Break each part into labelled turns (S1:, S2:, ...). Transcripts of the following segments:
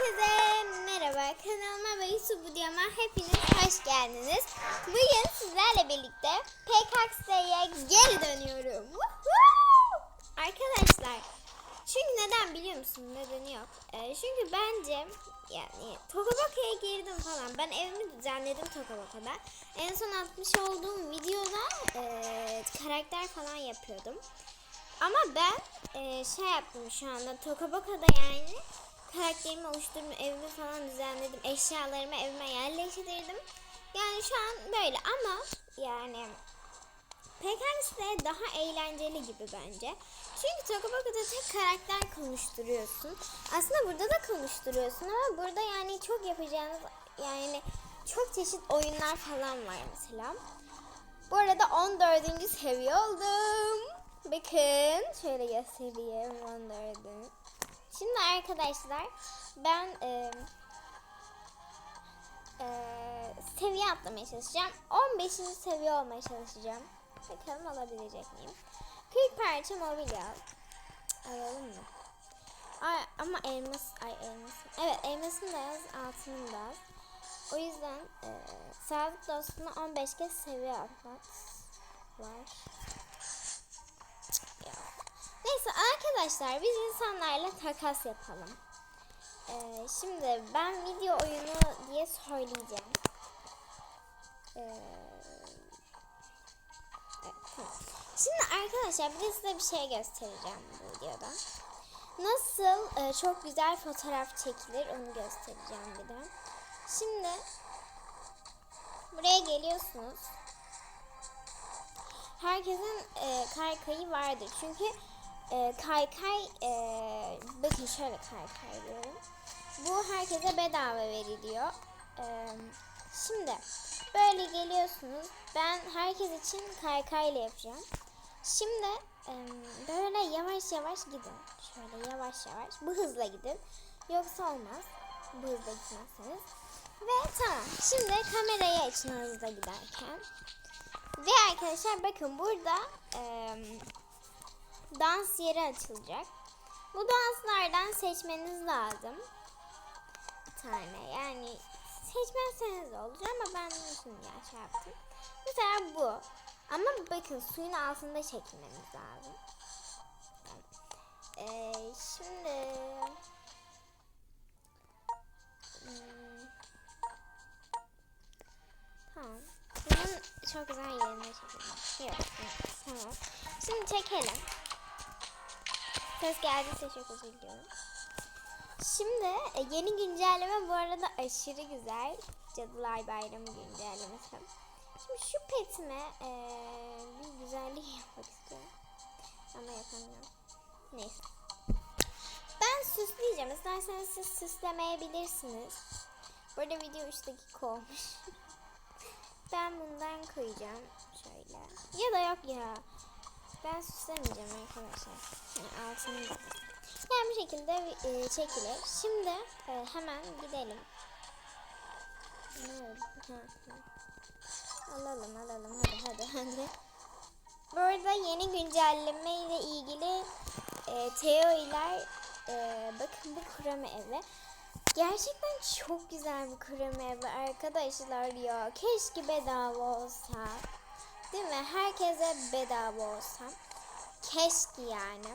S1: Herkese merhaba. Kanalıma ve YouTube videoma hepiniz hoş geldiniz. Bugün sizlerle birlikte PKX'ye geri dönüyorum. Arkadaşlar, çünkü neden biliyor musun? Nedeni yok. Ee, çünkü bence yani Tokobaka'ya girdim falan. Ben evimi düzenledim Tokobaka'da. En son atmış olduğum videoda e, karakter falan yapıyordum. Ama ben e, şey yaptım şu anda Tokabaka'da yani karakterimi oluşturdum, evimi falan düzenledim, eşyalarımı evime yerleştirdim. Yani şu an böyle ama yani PKX'de daha eğlenceli gibi bence. Çünkü Tokabaka'da tek karakter konuşturuyorsun. Aslında burada da konuşturuyorsun ama burada yani çok yapacağınız yani çok çeşit oyunlar falan var mesela. Bu arada 14. seviye oldum. Bakın şöyle göstereyim 14'ü. Şimdi arkadaşlar ben e, e, seviye atlamaya çalışacağım. 15. seviye olmaya çalışacağım. Bakalım alabilecek miyim? 40 parça mobilya al. Alalım mı? Ay, ama elmas, ay elmas. Evet elmasın da az, altının da. O yüzden e, sağlık dostuna 15 kez seviye atmak var. Neyse arkadaşlar biz insanlarla takas yapalım. Ee, şimdi ben video oyunu diye söyleyeceğim. Ee. Şimdi arkadaşlar bir de size bir şey göstereceğim bu videoda. Nasıl e, çok güzel fotoğraf çekilir onu göstereceğim bir de. Şimdi buraya geliyorsunuz. Herkesin e, kaykayı vardır. Çünkü e, kaykay e, bakın şöyle kaykay diyorum. Bu herkese bedava veriliyor. E, şimdi böyle geliyorsunuz. Ben herkes için kaykayla yapacağım. Şimdi böyle yavaş yavaş gidin. Şöyle yavaş yavaş. Bu hızla gidin. Yoksa olmaz. Bu hızla gitmezseniz. Ve tamam. Şimdi kamerayı açın hızla giderken. Ve arkadaşlar bakın burada dans yeri açılacak. Bu danslardan seçmeniz lazım. Bir tane yani seçmezseniz olur ama ben bunu ya şey yaptım. Mesela bu. Ama bakın suyun altında çekilmemiz lazım. Ee, şimdi hmm, tamam. Bunun çok güzel yerine çekelim. Yok, tamam. Şimdi çekelim. Ses geldiyse çok özür. Şimdi e, yeni güncelleme bu arada aşırı güzel. Cadılar Bayramı güncellemesi. Şimdi şu petime e, bir güzellik yapmak istiyorum. Ama yapamıyorum. Neyse. Ben süsleyeceğim. İsterseniz siz süslemeyebilirsiniz. Burada video 3 dakika olmuş. ben bundan koyacağım. Şöyle. Ya da yok ya. Ben süslemeyeceğim arkadaşlar. Yani altını da. Yani bu şekilde e, çekilir. Şimdi e, hemen gidelim. Ne oldu? Ha, ha. Alalım alalım hadi hadi hadi. Bu arada yeni güncelleme ile ilgili e, teoriler e, bakın bu kurama evi. Gerçekten çok güzel bir kurama evi arkadaşlar ya. Keşke bedava olsa. Değil mi? Herkese bedava olsa. Keşke yani.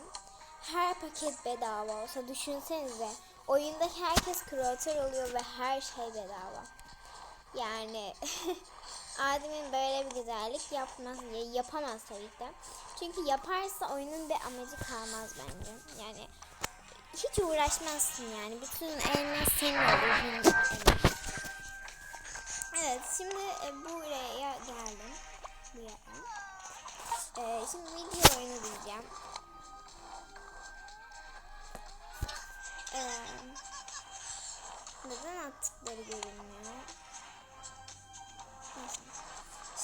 S1: Her paket bedava olsa. Düşünsenize. Oyundaki herkes kreatör oluyor ve her şey bedava. Yani Adem'in böyle bir güzellik yapmaz yapamaz tabii ki. Çünkü yaparsa oyunun bir amacı kalmaz bence. Yani hiç uğraşmazsın yani. Bütün elmas senin olur. Evet şimdi e, buraya geldim. Buraya. Ee, şimdi video oyunu diyeceğim. Ee, neden attıkları görünmüyor?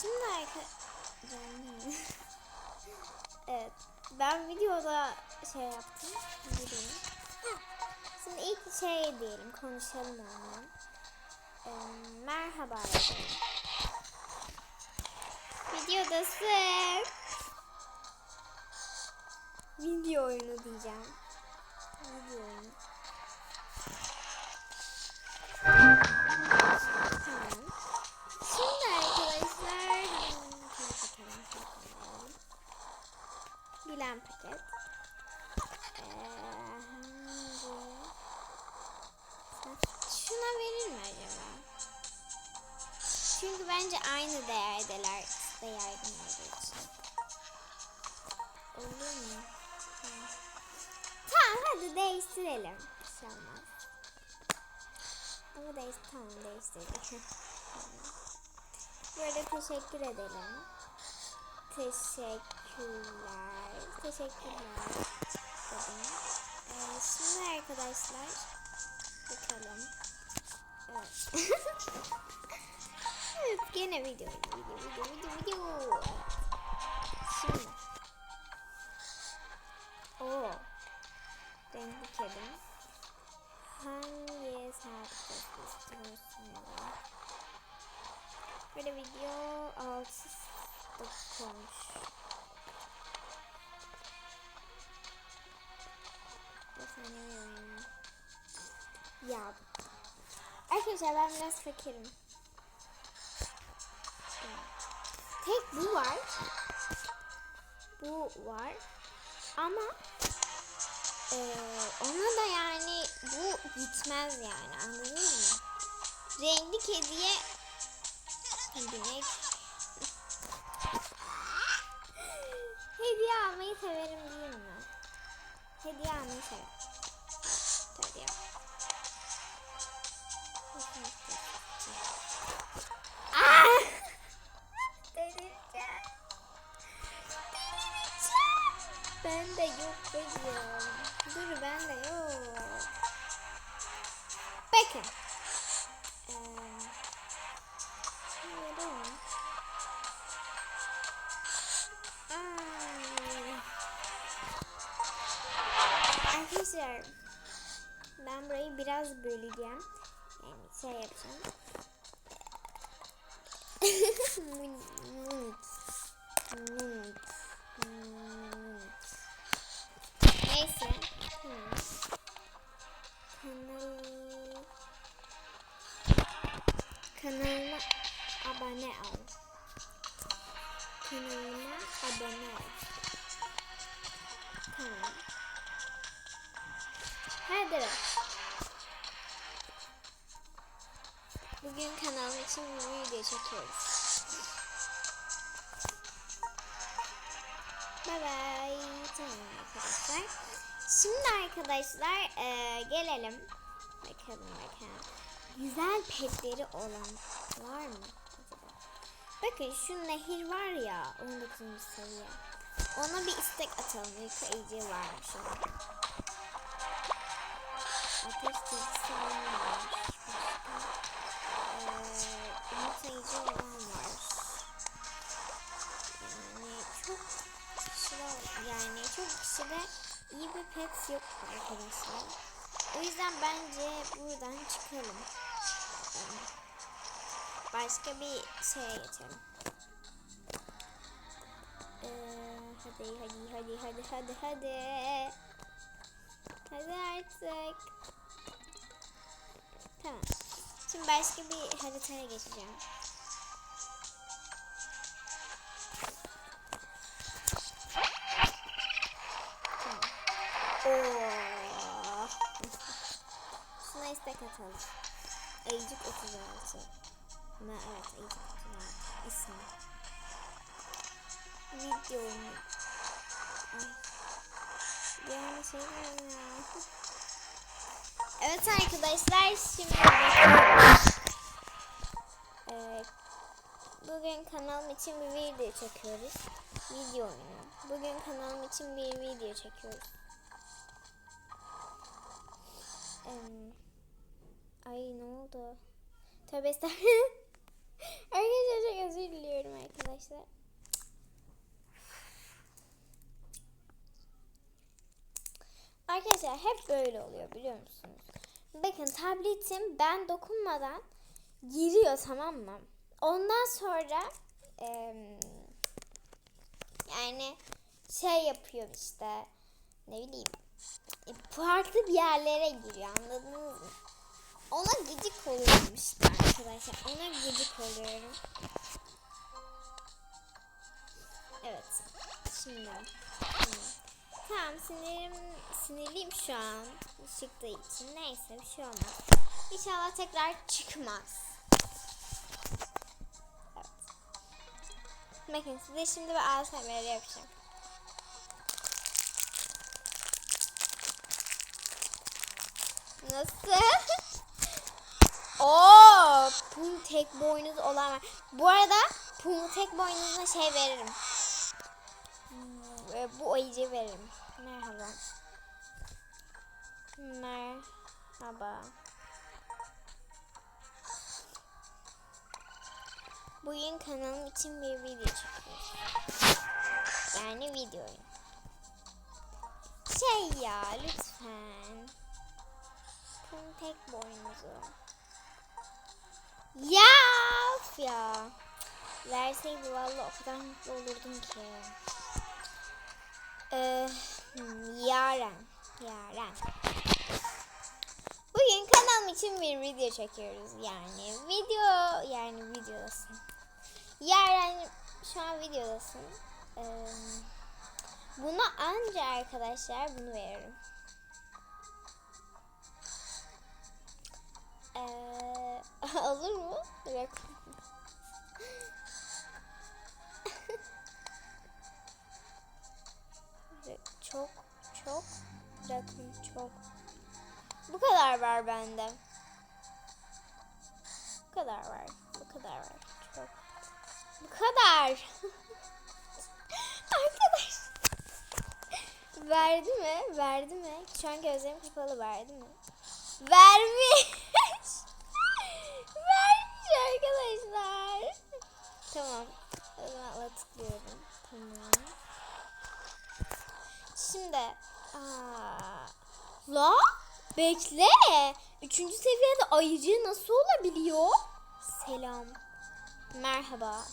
S1: Şimdi arka... Canım. evet. Ben videoda şey yaptım. Bileyim. Şimdi ilk şey diyelim. Konuşalım onunla. Ee, merhaba. Neredesin? Video oyunu diyeceğim. Video oyunu. Şimdi arkadaşlar Bilen paket. Şuna verir mi acaba? Çünkü bence aynı değerdeler. De yaygın olduğu. Olur mu? Tamam. Hadi değiştirelim. Bir şey olmaz. Ama değiş tamam değiştirdik. Böyle teşekkür edelim. Teşekkürler. Teşekkürler. Dedim. Ee, şimdi arkadaşlar bakalım. Evet. gene video video video video video. Şimdi. Oo. Renkli kedim. Hangi saat ya? Böyle video 6 dakika olmuş. Bir saniye. Ya. Arkadaşlar ben biraz fakirim. Tek bu var. Bu var. Ama eee, ona da yani bu gitmez yani anladınız mı? Renkli kediye binek Hediye almayı severim değil mi? Hediye almayı severim. Ben burayı biraz böleceğim. Yani şey yapacağım. Neyse. Hmm. Kanal... Kanalıma abone ol. Kanalıma abone ol. Tamam. Hadi. Bugün kanalım için bir video çekiyoruz. Bye bye. Tamam arkadaşlar. Şimdi arkadaşlar eee, gelelim. Bakalım bakalım. Güzel petleri olan var mı? Bakın şu nehir var ya 19. seviye. Ona bir istek atalım. Yıkayıcı varmış ona. Ateş olan varmış. Başka, eee, yıkayıcı olan var. Yani çok kişide yani çok kişide iyi bir pet yok arkadaşlar. O yüzden bence buradan çıkalım. Yani Başka bir şeye geçelim. Ee, hadi hadi hadi hadi hadi hadi. Hadi artık. Tamam. Şimdi başka bir haritaya geçeceğim. Tamam. Oo. Şuna istek atalım. Ayıcık 36. Ma evet Ayıcık 36 ismi. Videomu. Ay. Yani şey var ya. Evet arkadaşlar şimdi. Bugün kanalım için bir video çekiyoruz. Video oyunu. Bugün kanalım için bir video çekiyoruz. Ay ne oldu? Tövbe estağfurullah. arkadaşlar çok özür diliyorum arkadaşlar. Arkadaşlar hep böyle oluyor biliyor musunuz? Bakın tabletim ben dokunmadan giriyor tamam mı? Ondan sonra em, yani şey yapıyor işte ne bileyim e, farklı bir yerlere giriyor anladınız mı? Ona gıcık oluyorum işte arkadaşlar. Ona gıcık oluyorum. Evet. Şimdi. Tamam. Sinirim, sinirliyim şu an. Çıktığı için. Neyse bir şey olmaz. İnşallah tekrar çıkmaz. Bakın size şimdi bir ASMR yapacağım. Nasıl? Oo, pum tek boynuz olan. Bu arada pum tek boynuzuna şey veririm. Bu- e, Bu ayıcı veririm. Merhaba. Merhaba. Bugün kanalım için bir video çekiyoruz. Yani videoyu. Şey ya lütfen. Pum tek boynuzu. Ya of ya. Verseydi vallahi o kadar mutlu olurdum ki. Ee, hmm, Yaren. Yaren. Bugün kanalım için bir video çekiyoruz yani. Video yani videodasın. Yaren şu an videodasın. Ee, buna anca arkadaşlar bunu veririm. Ee, olur mu? Yok. Çok rakım çok. Bu kadar var bende. Bu kadar var. Bu kadar var. Çok. Bu kadar. Arkadaş. Verdi mi? Verdi mi? Şu an gözlerim kapalı verdi mi? Vermiş. Vermiş arkadaşlar. Tamam. O zaman tıklıyorum. Tamam. Şimdi. La bekle. Üçüncü seviyede ayıcı nasıl olabiliyor? Selam. Merhaba.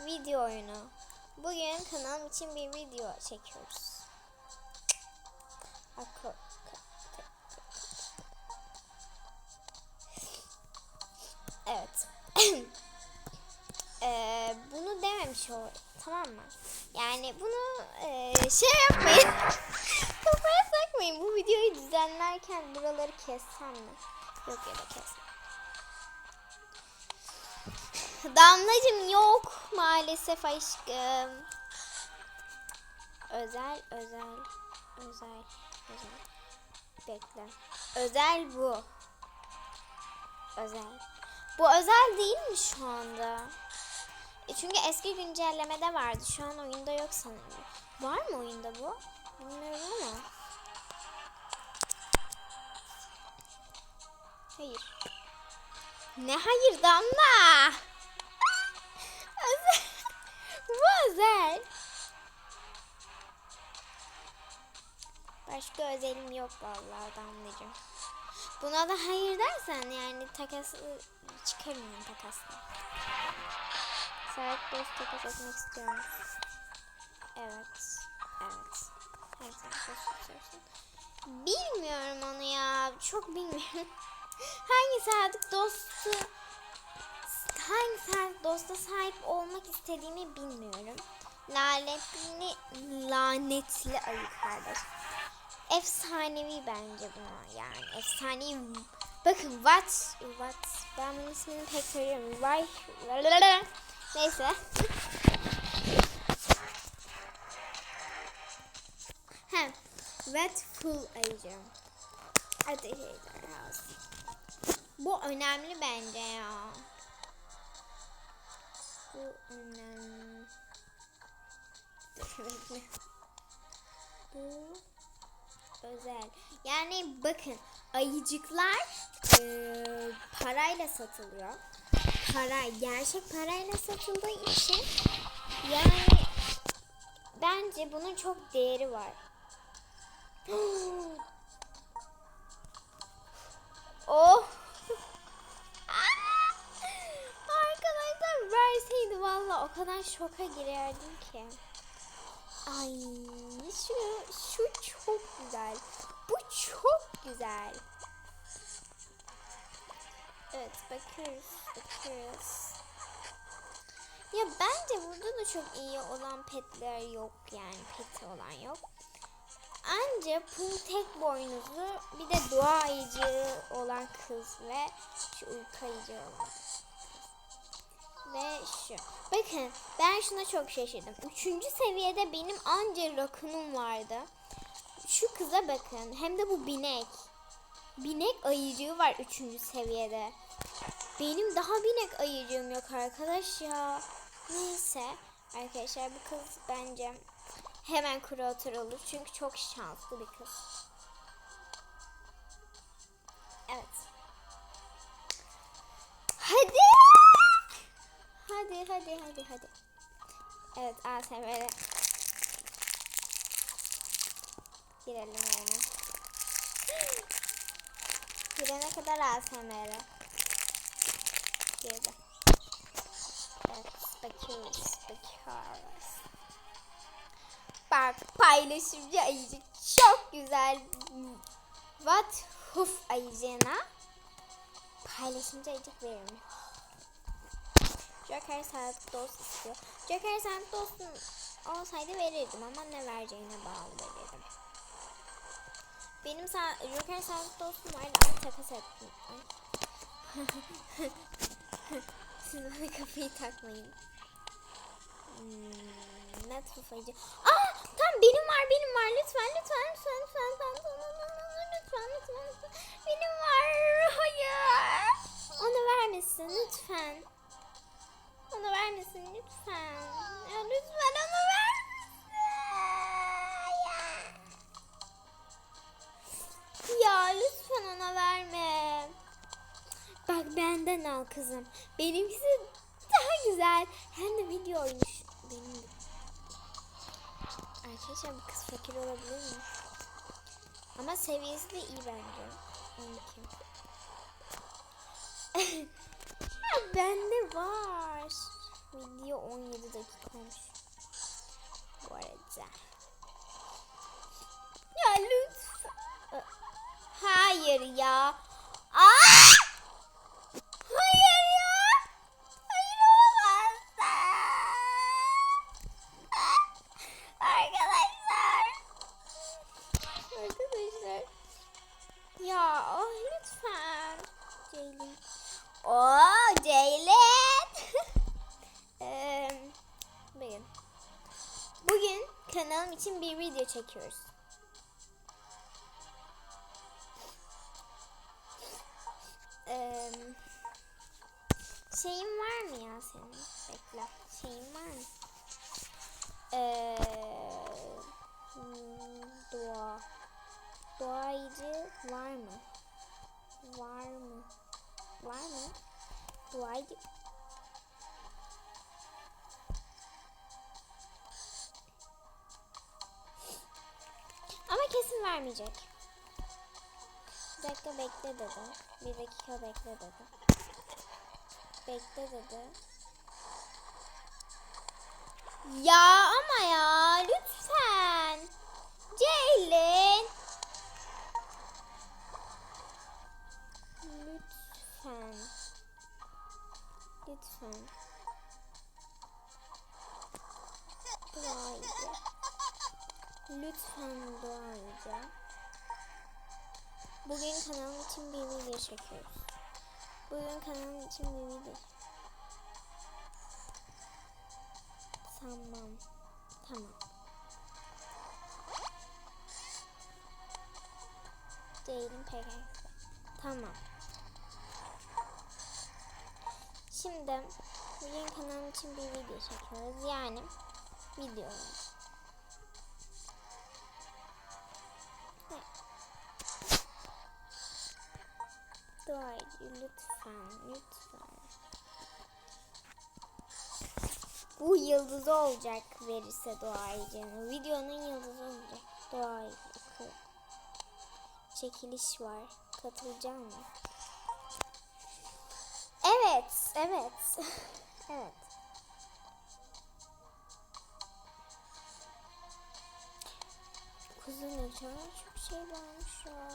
S1: Video oyunu. Bugün kanalım için bir video çekiyoruz. Ako- Evet. Eee, bunu dememiş o. Tamam mı? Yani bunu eee, şey yapmayın. Kafaya takmayın. Bu videoyu düzenlerken buraları kessem mi? Yok ya da kesmem. Damlacım yok maalesef aşkım. Özel, özel, özel, özel. Bekle. Özel bu. Özel. Bu özel değil mi şu anda? Çünkü eski güncellemede vardı. Şu an oyunda yok sanırım. Var mı oyunda bu? Bilmiyorum ama. Hayır. Ne hayır Damla? özel. bu özel. Başka özelim yok vallahi Damlacığım. Buna da hayır dersen yani takası çıkarmıyorum takasla. Sahip dost takas etmek istiyorum. Evet. Evet. Bilmiyorum onu ya. Çok bilmiyorum. hangi sadık dostu hangi sadık dosta sahip olmak istediğimi bilmiyorum. Lanetli lanetli ayı kardeş. Efsanevi bence buna yani efsanevi. Bakın what what ben bunun ismini pek söylüyorum. Why Neyse. Hem wet full ayıcım. Ateş ejderhası. Bu önemli bence ya. Bu önemli. Bu özel. Yani bakın ayıcıklar eee, parayla satılıyor. Para gerçek parayla satıldığı için yani bence bunun çok değeri var. oh. Arkadaşlar verseydi valla o kadar şoka girerdim ki. Ay şu, şu çok güzel. Bu çok güzel. Evet bakıyoruz bakıyoruz. Ya bence burada da çok iyi olan petler yok yani peti olan yok. Anca pul tek boynuzlu bir de dua ayıcı olan kız ve şu uyku ayıcı olan. ve şu. Bakın ben şuna çok şaşırdım. Üçüncü seviyede benim anca rakunum vardı. Şu kıza bakın. Hem de bu binek. Binek ayıcığı var üçüncü seviyede. Benim daha binek ayıcığım yok arkadaş ya. Neyse. Arkadaşlar bu kız bence hemen kreatör olur. Çünkü çok şanslı bir kız. Evet. Hadi. Hadi hadi hadi hadi. Evet ASMR'e girelim yani. Girene kadar ASMR'e girdi. Evet bakıyoruz. Bak paylaşımcı ayıcık çok güzel. What huf ayıcığına paylaşımcı ayıcık verilmiş. Joker saat dost istiyor. Joker saat dostum olsaydı verirdim ama ne vereceğine bağlı verirdim. Benim sa- Joker saat dostum vardı ama takas ettim. Siz bana kafayı takmayın. Hmm, ne tufacı. Aa tam benim var benim var lütfen lütfen lütfen lütfen lütfen lütfen lütfen lütfen benim var hayır onu vermesin lütfen onu vermesin lütfen benden al kızım benimkisi daha güzel hem de video oymuş benim Arkadaşlar bu kız fakir olabilir mi? Ama seviyesi de iyi bence. 12. ya bende var. Video 17 dakika olmuş. Bu arada. Ya lütfen. Hayır ya. Ceylin. Oo Ceylin. Bugün. Bugün kanalım için bir video çekiyoruz. Eee, şeyin var mı ya senin? Bekle. Şeyin var mı? Hmm, dua. Duayıcı var mı? Var mı? Var mı? Duayıcı. Ama kesin vermeyecek. Bir dakika bekle dedi. Bir dakika bekle dedi. Bekle dedi. Ya ama ya lütfen. Ceylin. Lütfen. Edin. Lütfen edin. Bugün kanalım için bir video çekiyoruz. Bugün kanalım için bir video. Tamam. Tamam. Değilim pek. Tamam. Şimdi bugün kanalım için bir video çekiyoruz. Yani video. Evet. Duayı lütfen, lütfen. Bu yıldızı olacak verirse duayıcının. Videonun yıldızı olacak. Duayı. Çekiliş var. Katılacağım mı? Evet, evet. evet. Kuzum ne kadar çok şey varmış ya.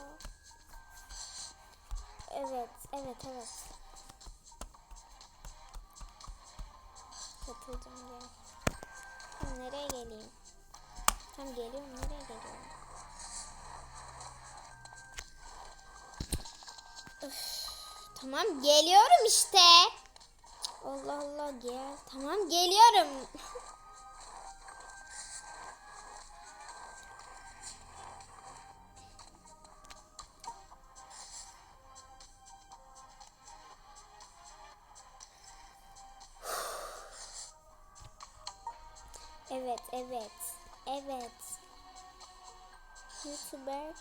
S1: Evet, evet, evet. Katılacağım diye. Tam nereye geleyim? Tam geliyorum, nereye geliyorum? Öf, tamam geliyorum işte. Allah Allah gel. Tamam geliyorum. Evet, evet, evet. YouTuber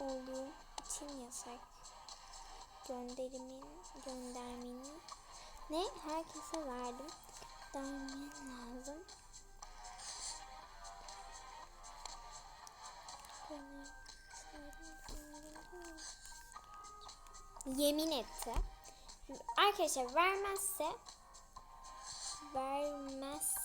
S1: olduğum için yasak. Gönderimin, göndermeni ne? Herkese verdim. Göndermen lazım. Yemin etti. Arkadaşlar vermezse vermez vermez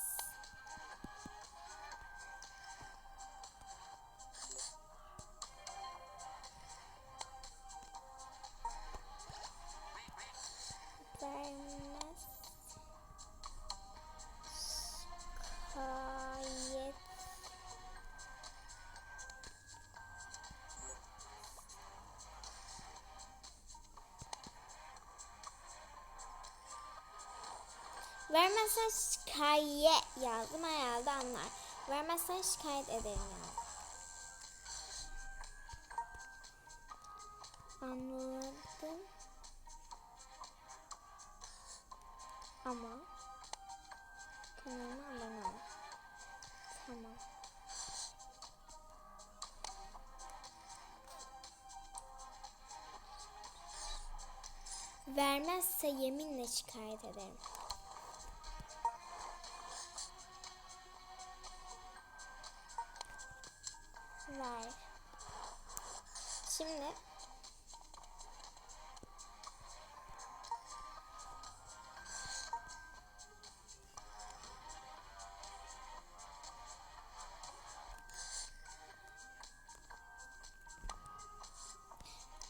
S1: Vermezsen şikayet ederim yazdım. Anladım. Ama kanalıma abone ol. Tamam. Vermezse yeminle şikayet ederim.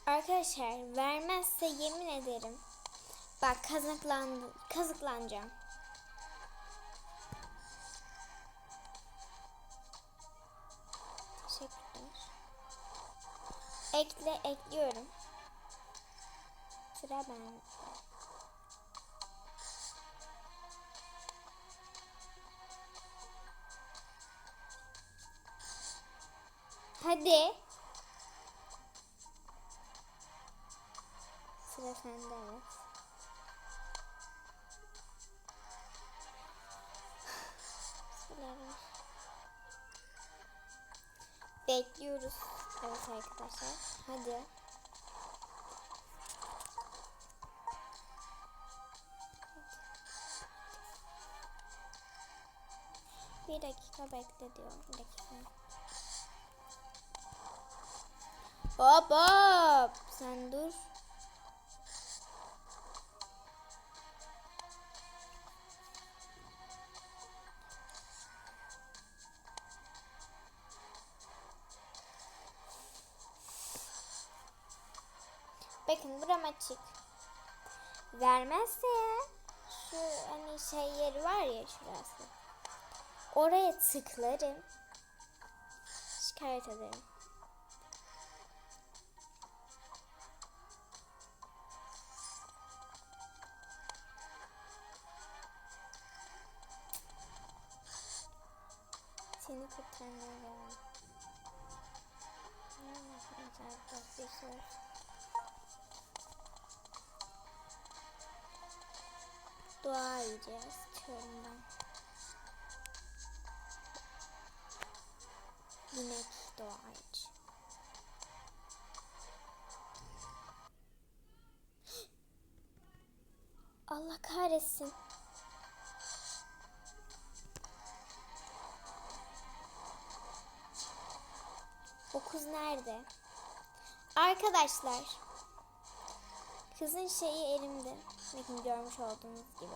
S1: Arkadaşlar vermezse yemin ederim. Bak kazıklandı, kazıklanacağım. Teşekkürler. Ekle ekliyorum. Sıra bende. Hadi. Sıra sende evet. Bismillahirrahmanirrahim. Bekliyoruz. Evet arkadaşlar. Hadi. Bir dakika bekle diyor. Bir dakika. Hop hop. Sen dur. Açık. Vermezse ya şu hani şey yeri var ya şurası. Oraya tıklarım. Şikayet ederim. Seni kurtarmaya geldim. Bir sor. Dua edeceğiz çölünden. Yine dua et. Allah kahretsin. O kız nerede? Arkadaşlar. Kızın şeyi elimde. Bakın görmüş olduğunuz gibi.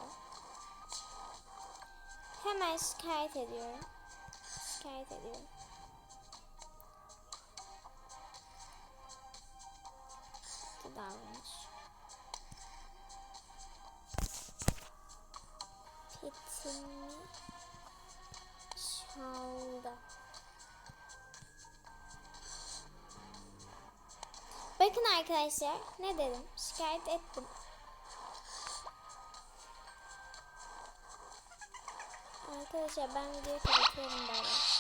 S1: Hemen şikayet ediyorum. Şikayet ediyorum. Bu davranış. Petimi çaldı. Bakın arkadaşlar ne dedim? Şikayet ettim. Arkadaşlar ben videoyu kapatıyorum.